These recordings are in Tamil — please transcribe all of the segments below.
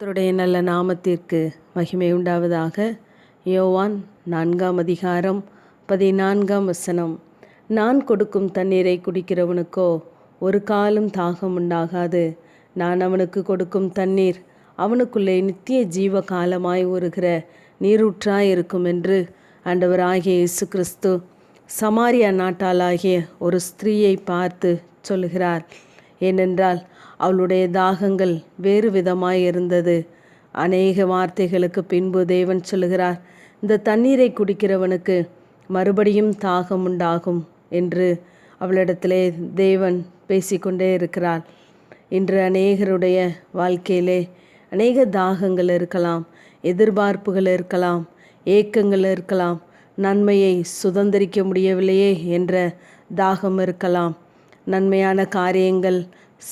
கர்த்தருடைய நல்ல நாமத்திற்கு மகிமை உண்டாவதாக. யோவான் நான்காம் அதிகாரம் பதினான்காம் வசனம். நான் கொடுக்கும் தண்ணீரை குடிக்கிறவனுக்கோ ஒரு காலம் தாகம் உண்டாகாது. நான் அவனுக்கு கொடுக்கும் தண்ணீர் அவனுக்குள்ளே நித்திய ஜீவ காலமாய் ஊறுகிற நீரூற்றாய் இருக்கும் என்று ஆண்டவராகிய இயேசு கிறிஸ்து சமாரியா நாட்டாளாகிய ஒரு ஸ்திரீயை பார்த்து சொல்லுகிறார். ஏனென்றால் அவளுடைய தாகங்கள் வேறு விதமாய் இருந்தது அநேக வார்த்தைகளுக்கு பின்பு தேவன் சொல்லுகிறார் இந்த தண்ணீரை குடிக்கிறவனுக்கு மறுபடியும் தாகம் உண்டாகும் என்று அவளிடத்திலே தேவன் பேசிக்கொண்டே இருக்கிறார். இன்று அநேகருடைய வாழ்க்கையிலே அநேக தாகங்கள் இருக்கலாம் எதிர்பார்ப்புகள் இருக்கலாம் ஏக்கங்கள் இருக்கலாம் நன்மையை சுதந்திரிக்க முடியவில்லையே என்ற தாகம் இருக்கலாம். நன்மையான காரியங்கள்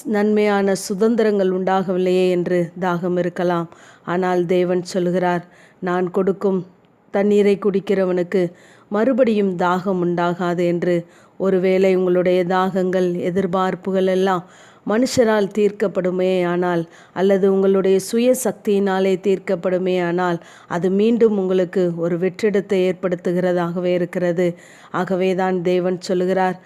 நன்மையான சுதந்திரங்கள் உண்டாகவில்லையே என்று தாகம் இருக்கலாம். ஆனால் தேவன் சொல்கிறார் நான் கொடுக்கும் தண்ணீரை குடிக்கிறவனுக்கு மறுபடியும் தாகம் உண்டாகாது என்று. ஒருவேளை உங்களுடைய தாகங்கள் எதிர்பார்ப்புகள் எல்லாம் மனுஷரால் தீர்க்கப்படுமே ஆனால் அல்லது உங்களுடைய சுய சக்தியினாலே தீர்க்கப்படுமே ஆனால் அது மீண்டும் உங்களுக்கு ஒரு வெற்றிடத்தை ஏற்படுத்துகிறதாகவே இருக்கிறது. ஆகவே தான் தேவன் சொல்லுகிறார்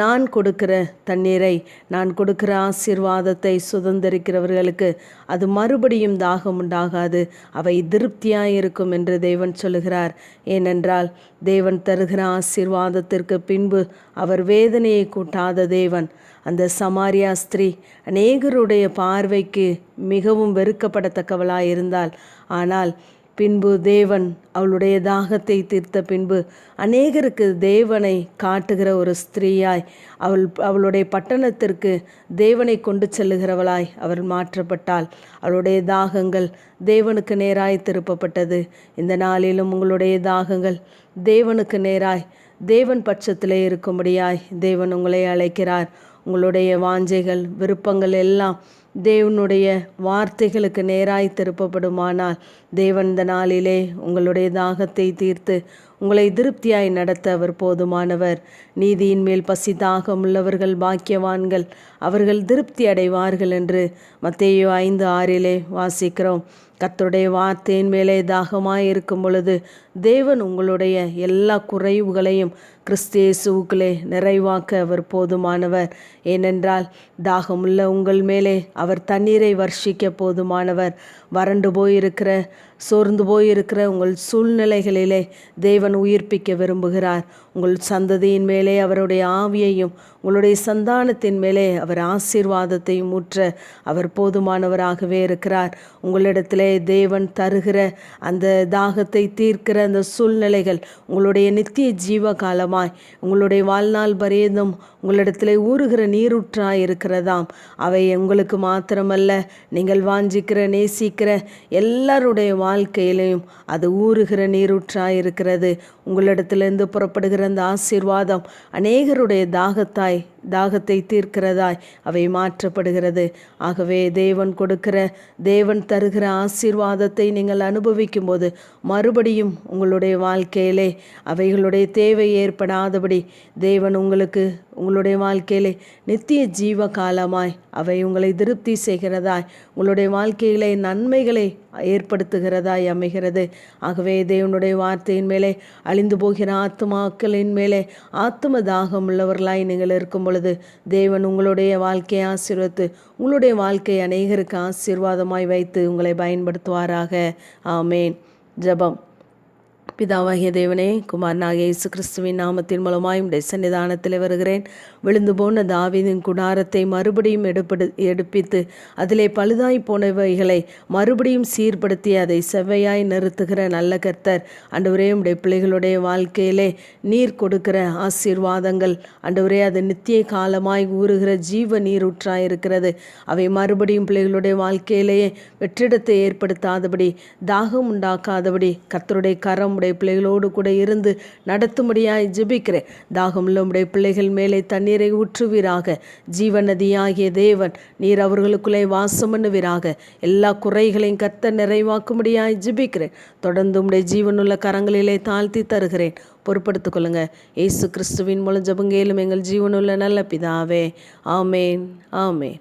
நான் கொடுக்கிற தண்ணீரை நான் கொடுக்கிற ஆசீர்வாதத்தை சுதந்திரிக்கிறவர்களுக்கு அது மறுபடியும் தாகம் உண்டாகாது. அவை திருப்தியாக இருக்கும் என்று தேவன் சொல்லுகிறார். ஏனென்றால் தேவன் தருகிற ஆசீர்வாதத்திற்கு பின்பு அவர் வேதனையை கூட்டாத தேவன். அந்த சமாரியா ஸ்திரீ அநேகருடைய பார்வைக்கு மிகவும் வெறுக்கப்படத்தக்கவளாய் இருந்தாள். ஆனால் பின்பு தேவன் அவளுடைய தாகத்தை தீர்த்த பின்பு அநேகருக்கு தேவனை காட்டுகிற ஒரு ஸ்திரீயாய் அவள் அவளுடைய பட்டணத்திற்கு தேவனை கொண்டு செல்லுகிறவளாய் அவள் மாற்றப்பட்டாள். அவளுடைய தாகங்கள் தேவனுக்கு நேராய் திருப்பப்பட்டது. இந்த நாளிலும் உங்களுடைய தாகங்கள் தேவனுக்கு நேராய் தேவன் பட்சத்திலே இருக்கும்படியாய் தேவன் உங்களை அழைக்கிறார். உங்களுடைய வாஞ்சைகள் விருப்பங்கள் எல்லாம் தேவனுடைய வார்த்தைகளுக்கு நேராய் திருப்பப்படுமானால் தேவன் இந்த நாளிலே உங்களுடைய தாகத்தை தீர்த்து உங்களை திருப்தியாய் நடத்த அவர் போதுமானவர். நீதியின் மேல் பசி தாகம் உள்ளவர்கள் பாக்கியவான்கள் அவர்கள் திருப்தி அடைவார்கள் என்று மத்தேயோ ஐந்து ஆறிலே வாசிக்கிறோம். கத்தருடைய வார்த்தையின் மேலே தாகமாய் இருக்கும் பொழுது தேவன் உங்களுடைய எல்லா குறைவுகளையும் கிறிஸ்தேசுவுக்களே நிறைவாக்க அவர் போதுமானவர். ஏனென்றால் தாகமுள்ள உங்கள் மேலே அவர் தண்ணீரை வர்ஷிக்க போதுமானவர். வறண்டு போயிருக்கிற சோர்ந்து போயிருக்கிற உங்கள் சூழ்நிலைகளிலே தேவன் உயிர்ப்பிக்க விரும்புகிறார். உங்கள் சந்ததியின் மேலே அவருடைய ஆவியையும் உங்களுடைய சந்தானத்தின் மேலே அவர் ஆசீர்வாதத்தையும் ஊற்ற அவர் போதுமானவராகவே இருக்கிறார். உங்களிடத்திலே தேவன் தருகிற அந்த தாகத்தை தீர்க்கிற அந்த சூழ்நிலைகள் உங்களுடைய நித்திய ஜீவ காலமாய் உங்களுடைய வாழ்நாள் பரியதும் உங்களிடத்திலே ஊறுகிற நீருற்றாய் இருக்கிறதாம். அவை உங்களுக்கு மாத்திரமல்ல நீங்கள் வாஞ்சிக்கிற நேசிக்கிற எல்லாருடைய வாழ்க்கையிலையும் அது ஊறுகிற நீரூற்றாய் இருக்கிறது. உங்களிடத்திலிருந்து புறப்படுகிற அந்த ஆசீர்வாதம் அநேகருடைய தாகத்தாய் தாகத்தை தீர்க்கிறதாய் அவை மாற்றப்படுகிறது. ஆகவே தேவன் கொடுக்கிற தேவன் தருகிற ஆசீர்வாதத்தை நீங்கள் அனுபவிக்கும் போது மறுபடியும் உங்களுடைய வாழ்க்கையிலே அவைகளுடைய தேவை ஏற்படாதபடி தேவன் உங்களுக்கு உங்களுடைய வாழ்க்கையிலே நித்திய ஜீவ காலமாய் அவை உங்களை திருப்தி செய்கிறதாய் உங்களுடைய வாழ்க்கையிலே நன்மைகளை ஏற்படுத்துகிறதாய் அமைகிறது. ஆகவே தேவனுடைய வார்த்தையின் மேலே அழிந்து போகிற ஆத்மாக்களின் மேலே ஆத்ம தாகம் உள்ளவர்களாய் நீங்கள் இருக்கும் பொழுது தேவன் உங்களுடைய வாழ்க்கையை ஆசீர்வத்து உங்களுடைய வாழ்க்கை அநேகருக்கு ஆசீர்வாதமாய் வைத்து உங்களை பயன்படுத்துவாராக. ஆமேன். ஜபம். பிதாவாகிய தேவனே குமாரனாக இயேசு கிறிஸ்துவின் நாமத்தின் மூலமாய் உடைய சன்னிதானத்தில் வருகிறேன். விழுந்து போன தாவிதின் குடாரத்தை மறுபடியும் எடுப்படு எடுப்பித்து அதிலே பழுதாய் போனவைகளை மறுபடியும் சீர்படுத்தி அதை செவ்வையாய் நிறுத்துகிற நல்ல கர்த்தர். அன்றுவரே உடைய பிள்ளைகளுடைய வாழ்க்கையிலே நீர் கொடுக்கிற ஆசீர்வாதங்கள் அன்றுவரே அது நித்திய காலமாய் ஊறுகிற ஜீவ நீரூற்றாய் இருக்கிறது அவை மறுபடியும் பிள்ளைகளுடைய வாழ்க்கையிலேயே வெற்றிடத்தை ஏற்படுத்தாதபடி தாகம் உண்டாக்காதபடி கர்த்தருடைய கரம் உடைய பிள்ளைகளோடு கூட இருந்து நடத்தும்படியாய் ஜெபிக்கிறேன். தாகமுள்ள உடைய பிள்ளைகள் மேலே தண்ணீரை ஊற்றுவீராக. ஜீவநதியாகிய தேவன் நீர் அவர்களுக்குள்ளே வாசம் பண்ணுவீராக. எல்லா குறைகளையும் கத்த நிறைவாக்கும்படியாய் ஜெபிக்கிறேன். தொடர்ந்து உடைய ஜீவனுள்ள கரங்களிலே தாழ்த்தி தருகிறேன். பொறுப்படுத்திக் கொள்ளுங்க. ஏசு கிறிஸ்துவின் மூலம் ஜபங்கேலும் எங்கள் ஜீவனுள்ள நல்ல பிதாவே. ஆமேன். ஆமேன்.